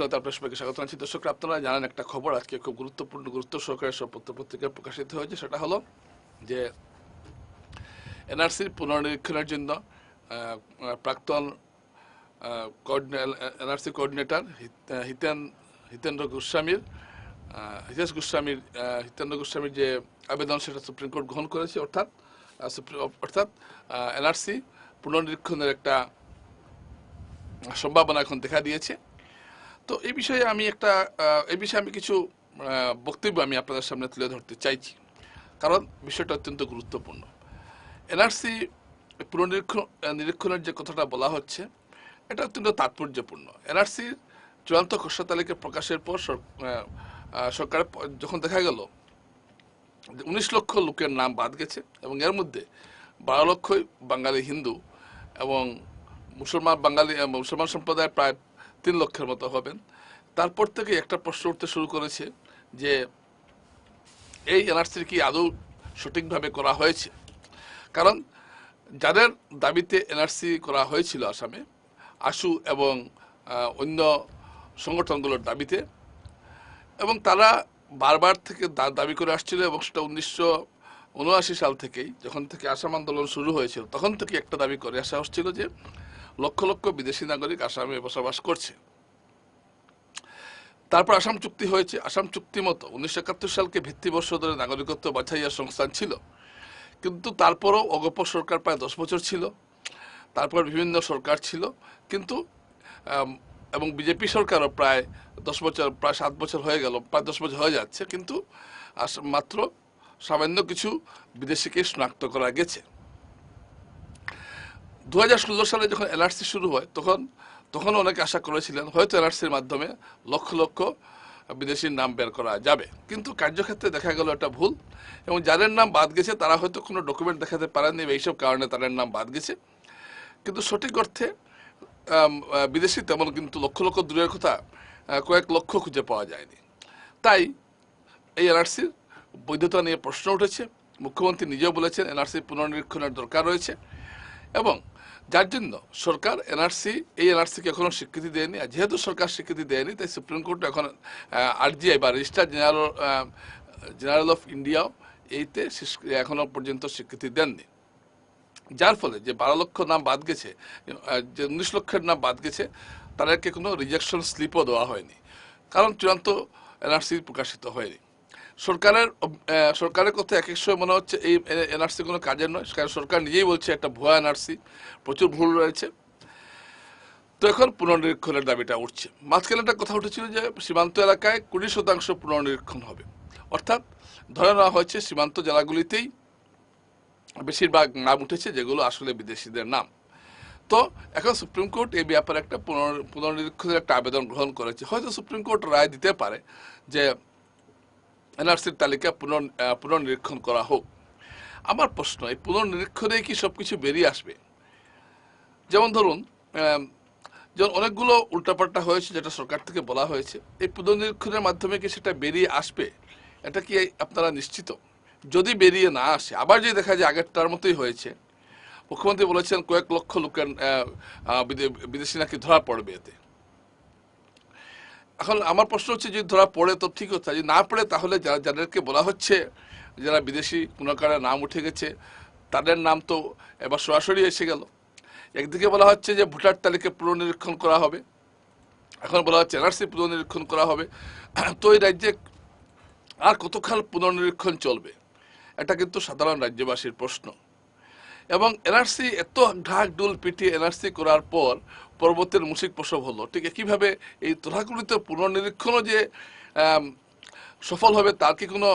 পক্ষে আপনার সবাইকে স্বাগত জানাচ্ছি। দর্শক, আপনারা জানেন একটা খবর আজকে খুব গুরুত্বপূর্ণ, গুরুত্ব সহকারে সব পত্র পত্রিকায় প্রকাশিত হয়েছে। সেটা হলো যে এনআরসির পুনর্নিরীক্ষণের জন্য প্রাক্তন এনআরসি কোঅর্ডিনেটর হিতেন, হিতেন্দ্র গোস্বামীর হিতেশ গোস্বামীর হিতেন্দ্র গোস্বামীর যে আবেদন, সেটা সুপ্রিম কোর্ট গ্রহণ করেছে। অর্থাৎ অর্থাৎ এনআরসি পুনর্নিরীক্ষণের একটা সম্ভাবনা এখন দেখা দিয়েছে। তো এই বিষয়ে আমি একটা এই বিষয়ে আমি কিছু বক্তব্য আমি আপনাদের সামনে তুলে ধরতে চাইছি। কারণ বিষয়টা অত্যন্ত গুরুত্বপূর্ণ। এনআরসি পুনর্নিরীক্ষণ নিরীক্ষণের যে কথাটা বলা হচ্ছে এটা অত্যন্ত তাৎপর্যপূর্ণ। এনআরসির চূড়ান্ত খসড়া তালিকা প্রকাশের পর সর- আহ, আহ, সরকারের যখন দেখা গেল উনিশ লক্ষ লোকের নাম বাদ গেছে এবং এর মধ্যে বারো লক্ষই বাঙালি হিন্দু এবং মুসলমান বাঙালি মুসলমান সম্প্রদায় প্রায় তিন লক্ষের মতো হবেন। তারপর থেকে একটা প্রশ্ন উঠতে শুরু করেছে যে, এই এনআরসির কি আদৌ সঠিকভাবে করা হয়েছে? কারণ যাদের দাবিতে এনআরসি করা হয়েছিল আসামে, আশু এবং অন্য সংগঠনগুলোর দাবিতে, এবং তারা বারবার থেকে দাবি করে আসছিল এবং সেটা উনিশশো উনআশি সাল থেকেই, যখন থেকে আসাম আন্দোলন শুরু হয়েছিল, তখন থেকে একটা দাবি করে আসা হচ্ছিল যে লক্ষ লক্ষ বিদেশি নাগরিক আসামে বসবাস করছে। তারপর আসাম চুক্তি হয়েছে। আসাম চুক্তি মতো উনিশশো একাত্তর সালকে ভিত্তিবর্ষ ধরে নাগরিকত্ব বাছাইয়ার সংস্থান ছিল। কিন্তু তারপরও অগপ সরকার প্রায় দশ বছর ছিল। তারপর বিভিন্ন সরকার ছিল। কিন্তু এবং বিজেপি সরকারও প্রায় দশ বছর, প্রায় সাত বছর হয়ে গেল, প্রায় দশ বছর হয়ে যাচ্ছে। কিন্তু মাত্র সামান্য কিছু বিদেশিকে শনাক্ত করা গেছে। দু হাজার ষোলো সালে যখন এনআরসি শুরু হয়, তখন তখন অনেকে আশা করেছিলেন হয়তো এলআরসির মাধ্যমে লক্ষ লক্ষ বিদেশির নাম বের করা যাবে। কিন্তু কার্যক্ষেত্রে দেখা গেল এটা ভুল, এবং যাদের নাম বাদ গেছে তারা হয়তো কোনো ডকুমেন্ট দেখাতে পারেননি এইসব কারণে তাদের নাম বাদ গেছে। কিন্তু সঠিক অর্থে বিদেশি তেমন কিন্তু লক্ষ লক্ষ দূরের কথা কয়েক লক্ষ খুঁজে পাওয়া যায়নি। তাই এই এনআরসির বৈধতা নিয়ে প্রশ্ন উঠেছে। মুখ্যমন্ত্রী নিজেও বলেছেন এনআরসি পুনর্নিরীক্ষণের দরকার রয়েছে, এবং যার জন্য সরকার এনআরসি, এই এনআরসিকে এখনও স্বীকৃতি দেয়নি। আর যেহেতু সরকার স্বীকৃতি দেয়নি, তাই সুপ্রিম কোর্ট এখন আরজিআই বা রেজিস্ট্রার জেনারেল জেনারেল অফ ইন্ডিয়াও এইতে শিস- এখনও পর্যন্ত স্বীকৃতি দেননি। যার ফলে যে বারো লক্ষ নাম বাদ গেছে, যে উনিশ লক্ষের নাম বাদ গেছে, তাদেরকে কোনো রিজেকশন স্লিপও দেওয়া হয়নি। কারণ চূড়ান্ত এনআরসি প্রকাশিত হয়নি। সরকারের সরকারের কথা এক এক সময় মনে হচ্ছে এই এনআরসি কোনো কাজের নয়। কারণ সরকার নিজেই বলছে একটা ভুয়া এনআরসি প্রচুর ভুল রয়েছে। তো এখন পুনর্নিরীক্ষণের দাবিটা উঠছে। মাঝখানে একটা কথা উঠেছিল যে সীমান্ত এলাকায় কুড়ি শতাংশ পুনর্নিরীক্ষণ হবে। অর্থাৎ ধরে নেওয়া হয়েছে সীমান্ত জেলাগুলিতেই বেশিরভাগ নাম উঠেছে, যেগুলো আসলে বিদেশিদের নাম। তো এখন সুপ্রিম কোর্ট এই ব্যাপারে একটা পুনর- পুনর্নিরীক্ষণের একটা আবেদন গ্রহণ করেছে। হয়তো সুপ্রিম কোর্ট রায় দিতে পারে যে এনআরসির তালিকা পুনর পুনর্নিরীক্ষণ করা হোক। আমার প্রশ্ন, এই পুনর্নিরীক্ষণে কি সব কিছু বেরিয়ে আসবে? যেমন ধরুন যেমন অনেকগুলো উল্টাপাল্টা হয়েছে যেটা সরকার থেকে বলা হয়েছে, এই পুনর্নিরীক্ষণের মাধ্যমে কি সেটা বেরিয়ে আসবে? এটা কি আপনারা নিশ্চিত? যদি বেরিয়ে না আসে, আবার যদি দেখা যায় আগেরটার মতোই হয়েছে, মুখ্যমন্ত্রী বলেছেন কয়েক লক্ষ লোকের বিদেশি নাকি ধরা পড়বে এতে। এখন আমার প্রশ্ন হচ্ছে যদি ধরা পড়ে তো ঠিক হচ্ছে যদি না পড়ে তাহলে যারা, যাদেরকে বলা হচ্ছে যারা বিদেশি কোনো কারণে নাম উঠে গেছে, তাদের নাম তো এবার সরাসরি এসে গেল। একদিকে বলা হচ্ছে যে ভোটার তালিকা পুনর্নিরীক্ষণ করা হবে, এখন বলা হচ্ছে এনআরসি পুনর্নিরীক্ষণ করা হবে। তো এই রাজ্যে আর কতক্ষণ পুনর্নিরীক্ষণ চলবে? এটা কিন্তু সাধারণ রাজ্যবাসীর প্রশ্ন। এবং এনআরসি এত ঢাক ডুল পিটিয়ে এনআরসি করার পর পর্বতের মুসিক প্রসব হলো। ঠিক কীভাবে এই তথাকথিত পুনর্নিরীক্ষণও যে সফল হবে তার কি কোনো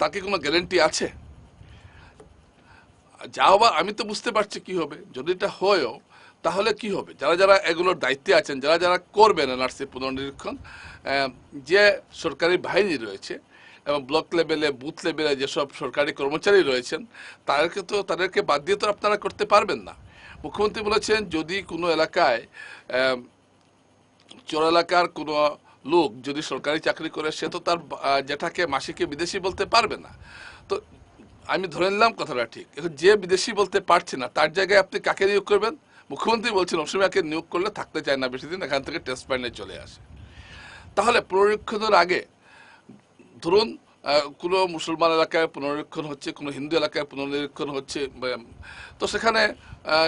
তার কি কোনো গ্যারেন্টি আছে? যা হবার আমি তো বুঝতে পারছি কি হবে। যদি এটা হয়ও, তাহলে কি হবে? যারা যারা এগুলোর দায়িত্বে আছেন, যারা যারা করবেন এনআরসি পুনর্নিরীক্ষণ যে সরকারি বাহিনী রয়েছে এবং ব্লক লেভেলে, বুথ লেভেলে যেসব সরকারি কর্মচারী রয়েছেন, তাদেরকে তো, তাদেরকে বাদ দিয়ে তো আপনারা করতে পারবেন না। মুখ্যমন্ত্রী বলেছেন, যদি কোনো এলাকায় চোর এলাকার কোনো লোক যদি সরকারি চাকরি করে, সে তো তার জ্যাঠাকে মাসিকে বিদেশি বলতে পারবে না। তো আমি ধরে নিলাম কথাটা ঠিক। এখন যে বিদেশি বলতে পারছে না, তার জায়গায় আপনি কাকে নিয়োগ করবেন? মুখ্যমন্ত্রী বলছেন অসমিয়াকে নিয়োগ করলে থাকতে চায় না বেশি দিন, এখান থেকে টেস্ট প্যানে চলে আসে। তাহলে পুনরীক্ষণের আগে, ধরুন কোনো মুসলমান এলাকায় পুনরীক্ষণ হচ্ছে, কোনো হিন্দু এলাকায় পুনরীক্ষণ হচ্ছে তো সেখানে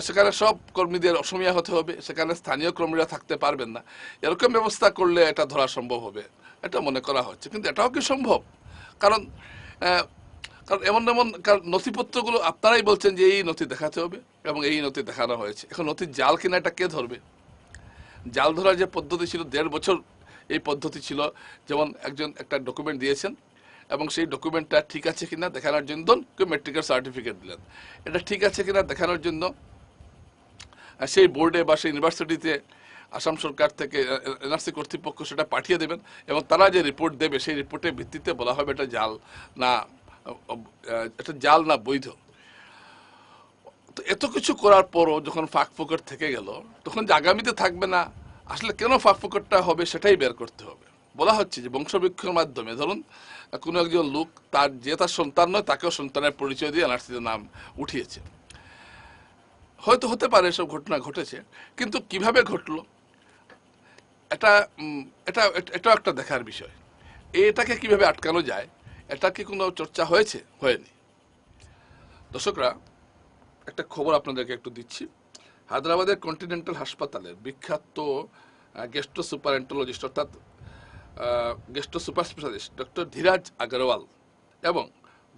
সেখানে সব কর্মীদের অসমীয়া হতে হবে, সেখানে স্থানীয় কর্মীরা থাকতে পারবেন না। এরকম ব্যবস্থা করলে এটা ধরা সম্ভব হবে, এটা মনে করা হচ্ছে। কিন্তু এটাও কি সম্ভব? কারণ কারণ এমন এমন, কারণ নথিপত্রগুলো আপনারাই বলছেন যে এই নথি দেখাতে হবে এবং এই নথি দেখানো হয়েছে। এখন নথির জাল কিনা এটা কে ধরবে? জাল ধরার যে পদ্ধতি ছিল, দেড় বছর এই পদ্ধতি ছিল। যেমন একজন একটা ডকুমেন্ট দিয়েছেন এবং সেই ডকুমেন্টটা ঠিক আছে কিনা দেখানোর জন্য কেউ মেট্রিকের সার্টিফিকেট দিলেন। এটা ঠিক আছে কিনা দেখানোর জন্য? সেই বোর্ডে বা সেই ইউনিভার্সিটিতে আসাম সরকার থেকে, এনআরসি কর্তৃপক্ষ সেটা পাঠিয়ে দেবেন এবং তারা যে রিপোর্ট দেবে সেই রিপোর্টের ভিত্তিতে বলা হবে এটা জাল না, এটা জাল না বৈধ। তো এত কিছু করার পরও যখন ফাঁক ফোকর থেকে গেল, তখন যে আগামীতে থাকবে না, আসলে কেন ফাঁক ফোকরটা হবে সেটাই বের করতে হবে। বলা হচ্ছে যে বংশবৃক্ষের মাধ্যমে, ধরুন কোনো একজন লোক তার যে তার সন্তান নয়, তাকেও সন্তানের পরিচয় দিয়ে এনআরসিতে নাম উঠিয়েছে। হয়তো হতে পারে এসব ঘটনা ঘটেছে, কিন্তু কীভাবে ঘটলো? এটা এটা এটা- এটাও একটা দেখার বিষয়। এটাকে কীভাবে আটকানো যায়? এটা কি কোনো চর্চা হয়েছে? হয়নি। দর্শকরা, একটা খবর আপনাদেরকে একটু দিচ্ছি। হায়দ্রাবাদের কন্টিনেন্টাল হাসপাতালের বিখ্যাত গেস্টো সুপারেন্টোলজিস্ট অর্থাৎ gastro super specialist doctor Dhiraj Agarwal এবং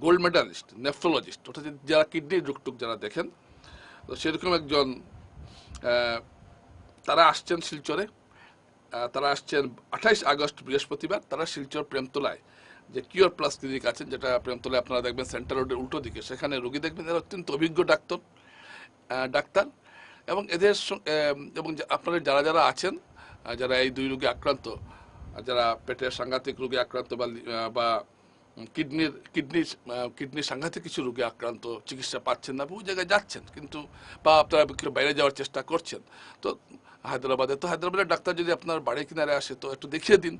গোল্ড মেডালিস্ট, নেফ্রোলজিস্ট, অর্থাৎ যারা কিডনির রোগটুক যারা দেখেন, তো সেরকম একজন তারা আসছেন শিলচরে। তারা আসছেন আঠাইশ আগস্ট, বৃহস্পতিবার। তারা শিলচর প্রেমতলায় যে কিওর প্লাস ক্লিনিক আছেন যেটা প্রেমতলায় আপনারা দেখবেন, সেন্টার রোডের উল্টো দিকে। সেখানে রোগী দেখবেন, এরা অত্যন্ত অভিজ্ঞ ডাক্তার ডাক্তার। এবং এদের এবং আপনারা যারা যারা আছেন যারা এই দুই রোগে আক্রান্ত যারা পেটের সাংঘাতিক রোগে আক্রান্ত বা কিডনির কিডনির কিডনির সাংঘাতিক কিছু রোগে আক্রান্ত চিকিৎসা পাচ্ছেন না, বহু জায়গায় যাচ্ছেন কিন্তু বা আপনারা বাইরে যাওয়ার চেষ্টা করছেন। তো হায়দ্রাবাদে, তো হায়দ্রাবাদের ডাক্তার যদি আপনার বাড়ি কিনারে আসে, তো একটু দেখিয়ে দিন।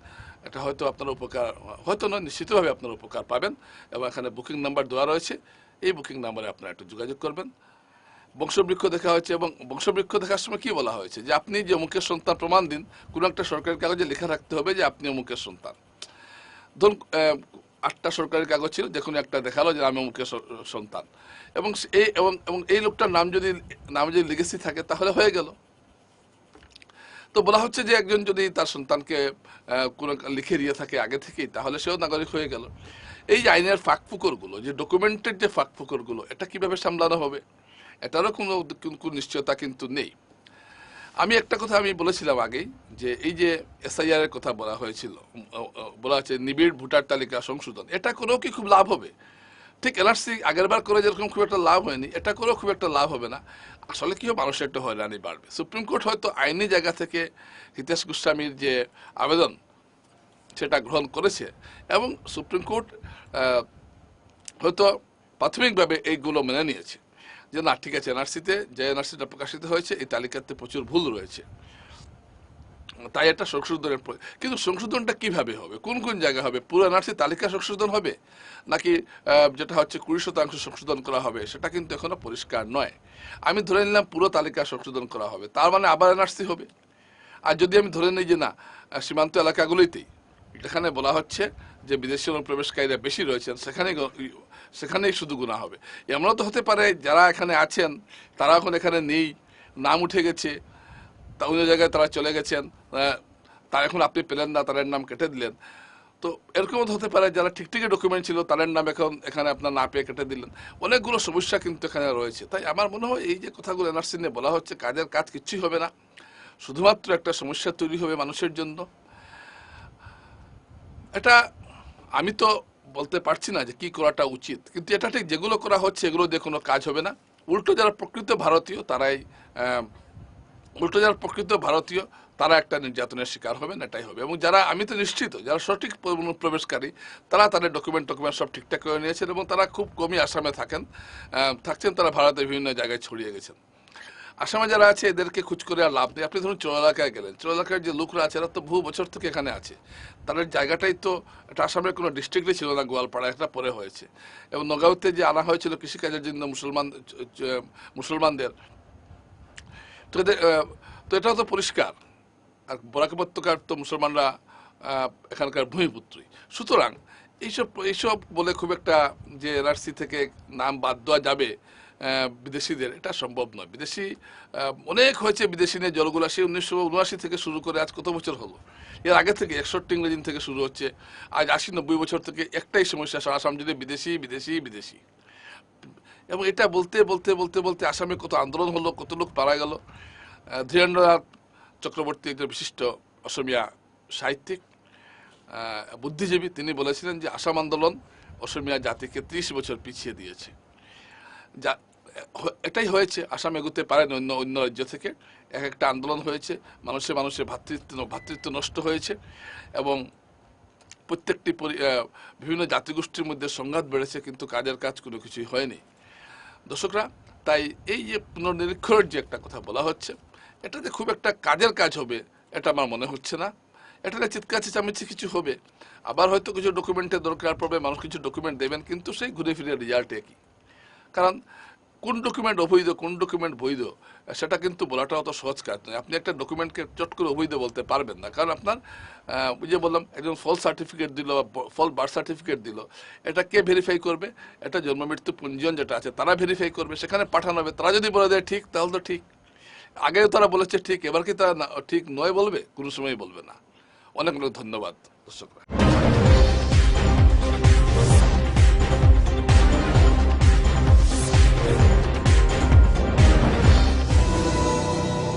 এটা হয়তো আপনার উপকার, হয়তো নয়, নিশ্চিতভাবে আপনার উপকার পাবেন। এবং এখানে বুকিং নাম্বার দেওয়া রয়েছে। এই বুকিং নাম্বারে আপনারা একটু যোগাযোগ করবেন। বংশবৃক্ষ দেখা হয়েছে এবং বংশবৃক্ষ দেখার সময় কি বলা হয়েছে? যে আপনি যে অমুকের সন্তান প্রমাণ দিন, কোনো একটা সরকারি কাগজে লেখা রাখতে হবে যে আপনি অমুকের সন্তান। ধরুন আটটা সরকারি কাগজ ছিল, যে কোনো একটা দেখাল যে আমি অমুকের সন্তান। এবং এই এবং এই লোকটার নাম যদি নাম যদি লিগেসি থাকে, তাহলে হয়ে গেল। তো বলা হচ্ছে যে একজন যদি তার সন্তানকে কোনো লিখে দিয়ে থাকে আগে থেকেই, তাহলে সেও নাগরিক হয়ে গেল। এই যে আইনের ফাঁক ফুকরগুলো যে ডকুমেন্টের যে ফাঁক ফুকরগুলো এটা কীভাবে সামলানো হবে? এটারও কোনো কোনো নিশ্চয়তা কিন্তু নেই। আমি একটা কথা আমি বলেছিলাম আগেই যে এই যে এসআইআর এর কথা বলা হয়েছিল বলা হচ্ছে নিবিড় ভোটার তালিকা সংশোধন, এটা করেও কি খুব লাভ হবে? ঠিক এনআরসি আগের বার করে যেরকম খুব একটা লাভ হয়নি, এটা করেও খুব একটা লাভ হবে না। আসলে কি মানুষের একটা হয়রানি বাড়বে। সুপ্রিম কোর্ট হয়তো আইনি জায়গা থেকে হিতেশ গোস্বামীর যে আবেদন, সেটা গ্রহণ করেছে এবং সুপ্রিম কোর্ট হয়তো প্রাথমিকভাবে এইগুলো মেনে নিয়েছে। যে না, ঠিক আছে, এনআরসিতে, যে এনআরসিটা প্রকাশিত হয়েছে, এই তালিকাতে প্রচুর ভুল রয়েছে। তাই একটা সংশোধনের। কিন্তু সংশোধনটা কীভাবে হবে? কোন কোন জায়গায় হবে? পুরো এনআরসি তালিকা সংশোধন হবে? নাকি যেটা হচ্ছে কুড়ি শতাংশ সংশোধন করা হবে, সেটা কিন্তু এখনও পরিষ্কার নয়। আমি ধরে নিলাম পুরো তালিকা সংশোধন করা হবে। তার মানে আবার এনআরসি হবে। আর যদি আমি ধরে নিই যে না, সীমান্ত এলাকাগুলোতেই এখানে বলা হচ্ছে যে বিদেশি অনুপ্রবেশকারীরা বেশি রয়েছেন, সেখানে সেখানেই শুধু গুণা হবে। এমনও তো হতে পারে যারা এখানে আছেন, তারা এখন এখানে নেই, নাম উঠে গেছে, তা অন্য জায়গায় তারা চলে গেছেন তা এখন আপনি পেলেন না, তাদের নাম কেটে দিলেন। তো এরকম হতে পারে যারা ঠিক ঠিকই ডকুমেন্ট ছিল, তাদের নাম এখন এখানে আপনার না পেয়ে কেটে দিলেন। অনেকগুলো সমস্যা কিন্তু এখানে রয়েছে। তাই আমার মনে হয় এই যে কথাগুলো এনআরসি নিয়ে বলা হচ্ছে, কাজের কাজ কিচ্ছুই হবে না। শুধুমাত্র একটা সমস্যা তৈরি হবে মানুষের জন্য। এটা আমি তো বলতে পারছি না যে কি করাটা উচিত। কিন্তু এটা ঠিক যেগুলো করা হচ্ছে এগুলো দিয়ে কোনো কাজ হবে না। উল্টো যারা প্রকৃত ভারতীয়, তারাই উল্টো যারা প্রকৃত ভারতীয়, তারা একটা নির্যাতনের শিকার হবেন এটাই হবে। এবং যারা, আমি তো নিশ্চিত, যারা সঠিক প্রবেশকারী, তারা তাদের ডকুমেন্ট টকুমেন্ট সব ঠিকঠাক করে নিয়েছেন এবং তারা খুব কমই আসামে থাকেন। থাকছেন, তারা ভারতের বিভিন্ন জায়গায় ছড়িয়ে গেছেন। আসামে যারা আছে এদেরকে খুঁজ করে আর লাভ নেই। আপনি ধরুন চোর এলাকায় গেলেন। চোর এলাকার যে লোকরা আছে এরা তো বহু বছর থেকে এখানে আছে। তাদের জায়গাটাই তো এটা আসামের কোনো ডিস্ট্রিক্টই ছিল না গোয়ালপাড়া একটা পরে হয়েছে। এবং নগাঁওতে যে আনা হয়েছিল কৃষিকাজের জন্য মুসলমান মুসলমানদের তো এদের, তো এটাও তো পরিষ্কার। আর বরাক উপত্যকার তো মুসলমানরা এখানকার ভূমিপুত্রই। সুতরাং এইসব এইসব বলে খুব একটা যে এনআরসি থেকে নাম বাদ দেওয়া যাবে বিদেশিদের, এটা সম্ভব নয়। বিদেশি অনেক হয়েছে বিদেশি নিয়ে জলগুলা। সেই উনিশশো উনআশি থেকে শুরু করে আজ কত বছর হলো? এর আগে থেকে একষট্টি ইংরেজি থেকে শুরু হচ্ছে। আজ আশি নব্বই বছর থেকে একটাই সমস্যা আসাম জুড়ে বিদেশি বিদেশি বিদেশি। এবং এটা বলতে বলতে বলতে বলতে আসামে কত আন্দোলন হলো, কত লোক পারা গেল। ধীরেন্দ্রনাথ চক্রবর্তী একজন বিশিষ্ট অসমিয়া সাহিত্যিক বুদ্ধিজীবী। তিনি বলেছিলেন যে আসাম আন্দোলন অসমিয়া জাতিকে ত্রিশ বছর পিছিয়ে দিয়েছে। যা এটাই হয়েছে, আসাম এগোতে পারেন অন্য অন্য রাজ্য থেকে। এক একটা আন্দোলন হয়েছে, মানুষে মানুষের ভ্রাতৃত্ব ভাতৃত্ব নষ্ট হয়েছে এবং প্রত্যেকটি পরি- বিভিন্ন জাতিগোষ্ঠীর মধ্যে সংঘাত বেড়েছে, কিন্তু কাজের কাজ কোনো কিছুই হয়নি। দর্শকরা, তাই এই যে পুনর্নিরীক্ষণের যে একটা কথা বলা হচ্ছে, এটাতে খুব একটা কাজের কাজ হবে, এটা আমার মনে হচ্ছে না। এটাতে চিৎকার চেঁচামেচি কিছু হবে। আবার হয়তো কিছু ডকুমেন্টের দরকার পড়বে, মানুষ কিছু ডকুমেন্ট দেবেন, কিন্তু সেই ঘুরে ফিরে রেজাল্ট একই। কারণ কোন ডকুমেন্ট অবৈধ, কোন ডকুমেন্ট বৈধ, সেটা কিন্তু বলাটা অত সহজ কাজ নয়। আপনি একটা ডকুমেন্টকে চট করে অবৈধ বলতে পারবেন না। কারণ আপনার যে বললাম, একজন ফল সার্টিফিকেট দিল বা ফল বার্থ সার্টিফিকেট দিল, এটা কে ভেরিফাই করবে? এটা জন্ম, মৃত্যু পঞ্জীয়ন যেটা আছে, তারা ভেরিফাই করবে। সেখানে পাঠানো হবে। তারা যদি বলে দেয়, ঠিক, তাহলে তো ঠিক। আগেও তারা বলেছে, ঠিক। এবার কি তারা ঠিক নয় বলবে? কোনো সময় বলবে না। অনেক অনেক ধন্যবাদ, দর্শকরা।